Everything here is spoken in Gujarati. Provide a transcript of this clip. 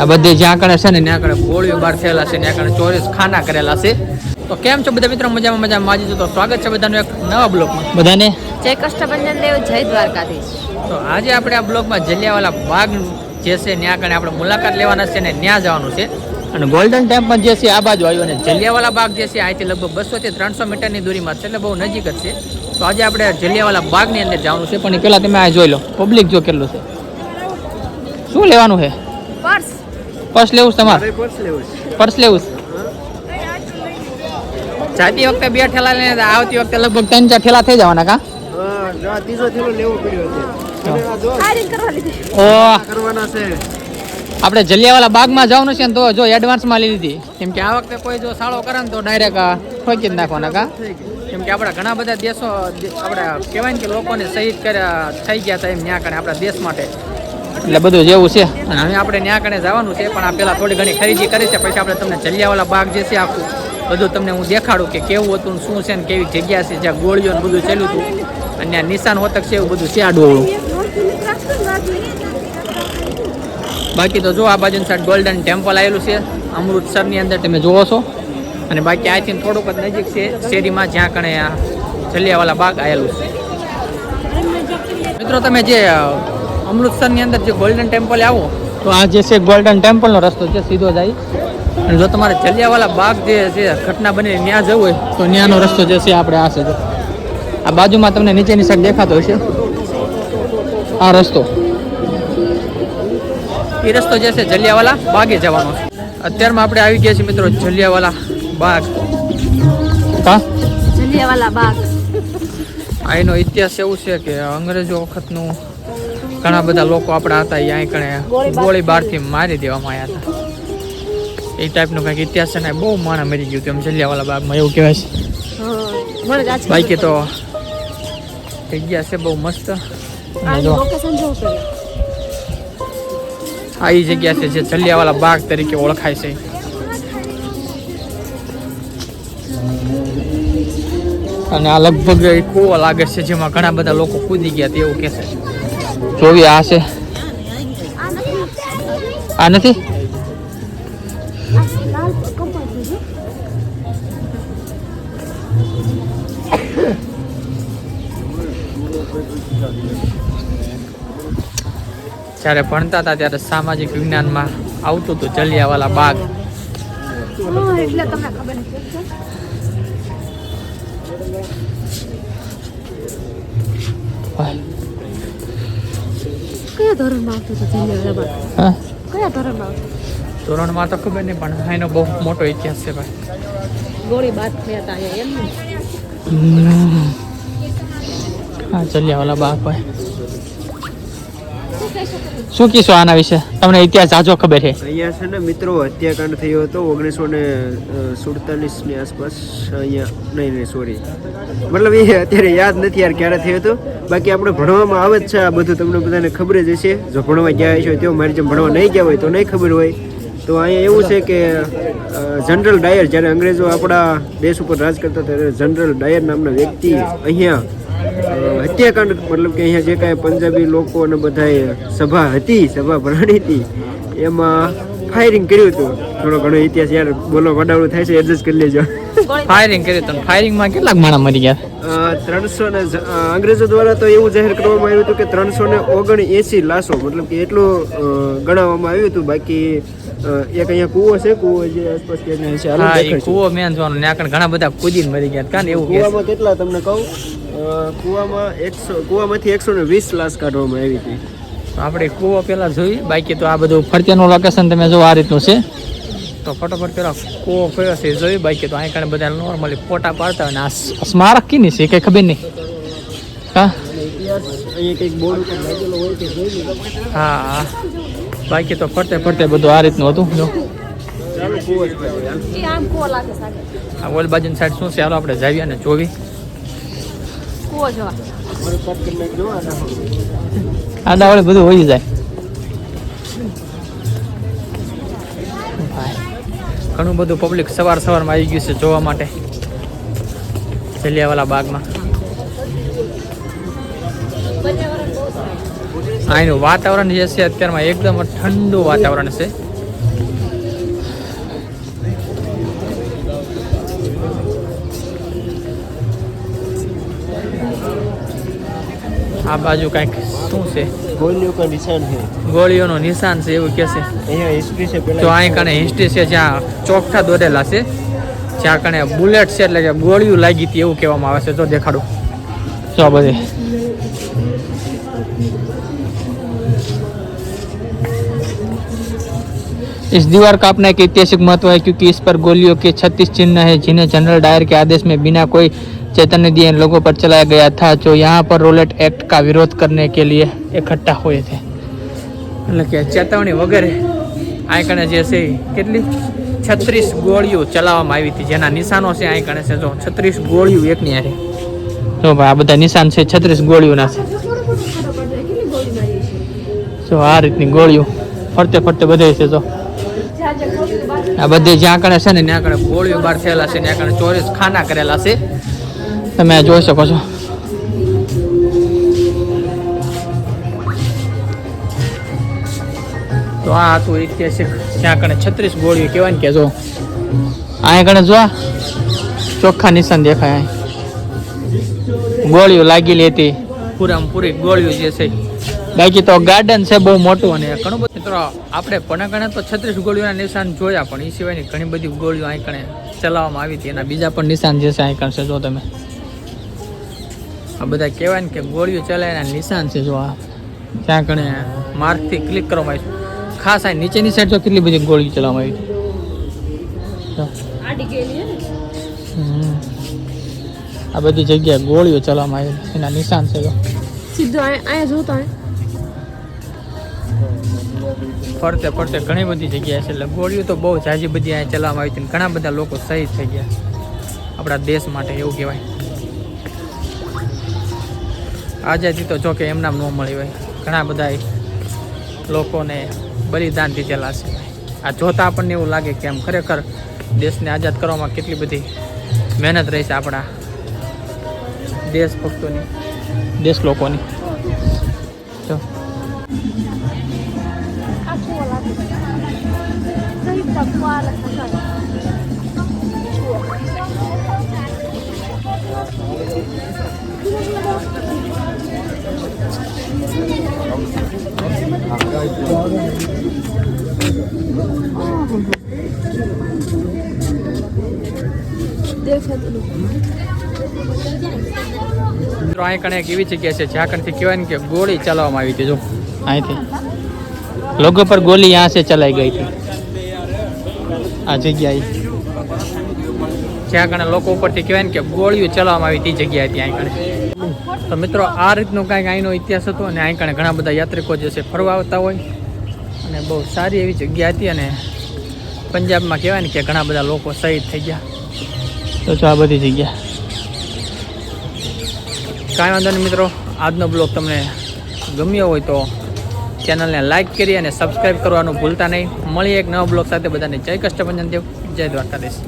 આ બધી જ્યાં કણે છે ને ત્યાં કણે ગોળીઓ બહાર થયેલા છે ત્યાં કણે ચોરીસ ખાના કરેલા છે. તો કેમ છો બધા મિત્રો? મજામાં મજામાં. માજી તો સ્વાગત છે બધાનું એક નવા બ્લોગમાં. બધાને? જય કષ્ટભંજન દેવ જય દ્વારકાધીશ. તો આજે આપણે આ બ્લોગમાં જલિયાવાલા બાગ જે છે ત્યાં કણે આપણે મુલાકાત લેવાના છે ને ત્યાં જવાનું છે. અને ગોલ્ડન ટેમ્પલ જે છે આ બાજુ આવ્યું અને જલિયાવાલા બાગ જે છે અહીંથી લગભગ બસો થી ત્રણસો મીટરની દૂરીમાં છે એટલે બહુ નજીક જ છે. તો આજે આપણે જલિયાવાલા બાગની અંદર જવાનું છે. પણ પહેલાં તમે આ જોઈ લો. પબ્લિક જો કેટલું છે? શું લેવાનું છે? પર્સ. પર્સ લેવું તમારે? પર્સ લેવું જાતી વખતે બે ઠેલા લઈને આવતી વખતે લગભગ ત્રણ ચાર ઠેલા થઈ જવાના કા? આયરન કરવા લીધી. ઓ આપણે જલિયાવાલા બાગમાં જવાનું છે ને તો જો એડવાન્સમાં લઈ લીધી. કેમ કે આ વખતે કોઈ જો સાળો કરે ને તો ડાયરેક્ટ ઠોકી જ નાખવાના કા? કેમ કે આપણા ઘણા બધા દેશો આપડે આપણે કહેવાય ને કે લોકોને શહીદ કર્યા થઈ ગયા હતા એમ ન્યા કરે આપણા દેશ માટે. એટલે બધું જેવું છે. અને હવે આપણે ત્યાં કણે જવાનું છે, પણ આ પહેલાં થોડી ઘણી ખરીદી કરી છે, પછી આપણે તમને જલિયાવાલા બાગ જે છે આખું, બધું તમને હું દેખાડું કે કેવું હતું શું છે ને કેવી જગ્યા છે, જ્યાં ગોળીઓ ને બધું ચાલ્યું હતું. અને ત્યાં નિશાન હોતક છે એવું બધું છે આ બાકી તો જો આ બાજુ સાઈડ ગોલ્ડન ટેમ્પલ આવેલું છે, અમૃતસરની અંદર તમે જોવો છો. અને બાકી અહીંથી થોડુંક જ નજીક છે, શેરીમાં જ્યાં કણે આ જલિયાવાલા બાગ આવેલું છે. મિત્રો, તમે જે અમૃતસરની અંદર જે ગોલ્ડન ટેમ્પલ આવો તો આ જે છે ગોલ્ડન ટેમ્પલનો રસ્તો છે સીધો જાય અને જો તમારે જલિયાવાલા બાગ જે છે ઘટના બની ત્યાં જવું હોય તો ત્યાંનો રસ્તો જે છે આપણે આ છે. આ બાજુમાં તમને નીચેની સાઈડ દેખાતો હશે. આ રસ્તો. એ રસ્તો જે છે જલિયાવાલા બાગે જવાનો. છે અત્યારમાં આપણે આવી ગયા છીએ મિત્રો જલિયાવાલા બાગ. હા? જલિયાવાલા બાગ. આ એનો ઇતિહાસ એવું છે કે અંગ્રેજો વખતનું ઘણા બધા લોકો આપણા હતા અહીંયા અહીં કણે ગોળીબારથી મારી દેવામાં આવ્યા હતા. એ ટાઈપનો કંઈક ઇતિહાસ છે ને બહુ માણા મરી ગયું હતું એમ જલિયાવાલા બાગમાં એવું કહેવાય છે. બાકી તો જગ્યા છે બહુ મસ્ત. આ એ જગ્યા છે જે જલિયાવાલા બાગ તરીકે ઓળખાય છે. અને આ લગભગ એક કૂવો લાગે છે જેમાં ઘણા બધા લોકો કૂદી ગયા તેવું કે છે. જોવી, આ છે. આ નથી? જ્યારે ભણતા હતા ત્યારે સામાજિક વિજ્ઞાનમાં આવતું હતું જલિયાવાલા બાગ. એટલે કયા ધોરણમાં આવતું હતું જલિયાવાલા હા? કયા ધોરણમાં આવતું? ધોરણમાં તો ખબર નહીં પણ એનો બહુ મોટો ઇતિહાસ છે ભાઈ. ગોળી બાદ થયા હતા અહીંયા એમ હા ઓલા બાગ ભાઈ શું કહી શકો શું કહીશું આના વિશે? તમને ઇતિહાસ જાજો ખબર છે. અહીંયા છે ને મિત્રો, હત્યાકાંડ થયો હતો ઓગણીસો ને સુડતાલીસની આસપાસ. અહીંયા, નહીં નહીં સોરી મતલબ એ અત્યારે યાદ નથી યાર ક્યારે થયો હતો. બાકી આપણે ભણવામાં આવે જ છે આ બધું. તમને બધાને ખબર જ હશે. જો ભણવા ગયા હશે તેઓ મારી જેમ ભણવા નહીં ગયા હોય તો નહીં ખબર હોય. તો અહીંયા એવું છે કે જનરલ ડાયર જ્યારે અંગ્રેજો આપણા દેશ ઉપર રાજ કરતા ત્યારે જનરલ ડાયર નામના વ્યક્તિ અહીંયા હત્યાકાંડ મતલબ કે અહીંયા જે કાંઈ પંજાબી લોકો અને બધાએ સભા હતી સભા ભરાણી હતી એમાં ફાયરિંગ કર્યું હતું. થોડો ઘણો ઇતિહાસ યાર બોલો વડાવડું થાય છે એડજસ્ટ કરી લેજો. ફાયરિંગ કર્યું હતું. ફાયરિંગમાં કેટલાક માણસ મરી ગયા? ત્રણસો ને અંગ્રેજો દ્વારા તો એવું જાહેર કરવામાં આવ્યું હતું કે ત્રણસો ને ઓગણ એસી લાશો મતલબ કે એટલું ગણાવવામાં આવ્યું હતું. બાકી એક અહીંયા કૂવો છે કૂવો જે આસપાસ કે છે હા એ કૂવો મેન જોવાનો ને આગળ ઘણા બધા કૂદીને મરી ગયા કાન એવું કુવામાં કેટલા તમને કહું? કૂવામાં એકસો કૂવામાંથી એકસો ને વીસ લાશ કાઢવામાં આવી હતી. તો આપણે કૂવો પેલા જોઈ બાકી તો આ બધું ફરતીનું લોકેશન તમે જો આ રીતનું છે. તો ફટોફટ પેલા કૂવો કયો છે જોઈ બાકી તો અહીં કણે બધા નોર્મલી ફોટા પાડતા હોય ને આ સ્મારક સ્મારક કીની છે કંઈ ખબર નહીં. કે હા હા. બાકી તો ફરતે ફરતે બધું આ રીતનું હતું જો. આ ઓલ બાજુની સાઈડ શું છે? હાલો આપણે જાવીએ અને જોવી. જોવા. આડા વડે બધું હોઈ જાય. ઘણું બધું પબ્લિક સવાર સવારમાં આવી ગયું છે જોવા માટે. જલિયાવાલા બાગમાં. અહીંનું વાતાવરણ જે છે અત્યારમાં એકદમ ઠંડુ વાતાવરણ છે. આ બાજુ કંઈક શું છે? ગોળીઓનું નિશાન છે. એવું કે છે. તો અહીં કણે હિસ્ટ્રી છે જ્યાં ચોખ્ઠા દોરેલા છે. જ્યાં કણે બુલેટ છે એટલે કે ગોળીઓ લાગી હતી એવું કહેવામાં આવે છે. તો દેખાડું. તો બધી. इस दीवार का अपना एक ऐतिहासिक महत्व है क्योंकि इस पर गोलियों के छत्तीस चिन्ह है जिन्हें जनरल डायर के आदेश में बिना कोई चैतन्य दिए इन लोगों पर चलाया गया था जो यहाँ पर रोलेट एक्ट का विरोध करने के लिए इकट्ठा हुए थे એટલે કે ચેતવણી વગેરે અહીં કણે જે છે એ કેટલી છત્રીસ ગોળીઓ ચલાવવામાં આવી હતી જેના નિશાનો છે અહીં કણે છે જો છત્રીસ ગોળીઓ એકની હારે જો ભાઈ આ બધા નિશાન છે છત્રીસ ગોળીઓના છે થોડો થોડો ખાડો પડે કેટલી ગોળી મારી છે જો આ રીતની ગોળીઓ ફરતે ફરતે બધે છે જો જ્યાં જ્યાં ગોળી બાજુ આ બધે જ્યાં કણે છે ને ત્યાં કણે ગોળીઓ બહાર થયેલા છે ત્યાં કણે ચોરીસ ખાના કરેલા છે. તમે જોઈ શકો છો. તો આ હતું ઐતિહાસિક ત્યાં કણે છત્રીસ ગોળીઓ કહેવાય ને કે જો. અહીંયા કણે જો ચોખ્ખા નિશાન દેખાય ગોળીઓ લાગેલી હતી. પૂરામાં પૂરી ગોળીઓ જે છે. બાકી તો ગાર્ડન છે બહુ મોટું અને ઘણું મિત્રો આપણે પણ ગણે તો છત્રીસ ગોળીઓના નિશાન જોયા પણ એ સિવાયની ઘણી બધી ગોળીઓ આંકણે કણે ચલાવવામાં આવી હતી. એના બીજા પણ નિશાન જે છે આંકણ છે જો તમે. આ બધા કહેવાય ને કે ગોળીઓ ચલાવીના નિશાન છે જો આ. ત્યાં કણે માર્કથી ક્લિક કરવામાં આવી ખાસ આ નીચેની સાઈડ જો કેટલી બધી ગોળીઓ ચલાવવામાં આવી. આ બધી જગ્યાએ ગોળીઓ ચલાવવામાં આવી એના નિશાન છે જો. સીધો અહીંયા જોતા ફરતે ફરતે ઘણી બધી જગ્યાએ છે. એટલે ગોળીઓ તો બહુ જાજી બધી અહીંયા ચલાવવામાં આવી હતી ઘણા બધા લોકો શહીદ થઈ ગયા. આપણા દેશ માટે એવું કહેવાય. આઝાદી તો જો કે એમનામ ન મળી હોય. ઘણા બધા લોકોને બલિદાન દીધેલા છે. આ જોતા આપણને એવું લાગે કે આમ ખરેખર દેશને આઝાદ કરવામાં કેટલી બધી મહેનત રહી છે આપણા દેશ ભક્તોની દેશ લોકોની જો. મિત્રો અહીં કણે એક એવી જગ્યા છે? જ્યાં કણથી કહેવાય ને કે ગોળી ચલાવવામાં આવી હતી, જો. અહીંથી લોકો પર ગોલી અહીંયા છે ચલાઈ ગઈ હતી. આ જગ્યાએ. જ્યાં કણે લોકો ઉપરથી કહેવાય ને કે ગોળીઓ ચલાવવામાં આવી હતી જગ્યાએ ત્યાં કણે. તો મિત્રો, આ રીતનો કાંઈક અહીંનો ઇતિહાસ હતો અને અહીં કણે ઘણા બધા યાત્રિકો જે છે ફરવા આવતા હોય. અને બહુ સારી એવી જગ્યા હતી અને પંજાબમાં કહેવાય ને કે ઘણા બધા લોકો શહીદ થઈ ગયા. તો જો આ બધી જગ્યા. કાંઈ વાંધો નહીં મિત્રો, આજનો બ્લોગ તમને ગમ્યો હોય તો ચેનલને લાઇક કરી અને સબસ્ક્રાઈબ કરવાનું ભૂલતા નહીં. મળીએ એક નવા બ્લોગ સાથે. બધાને જય કષ્ટભંજન દેવ. જય દ્વારકાધીશ.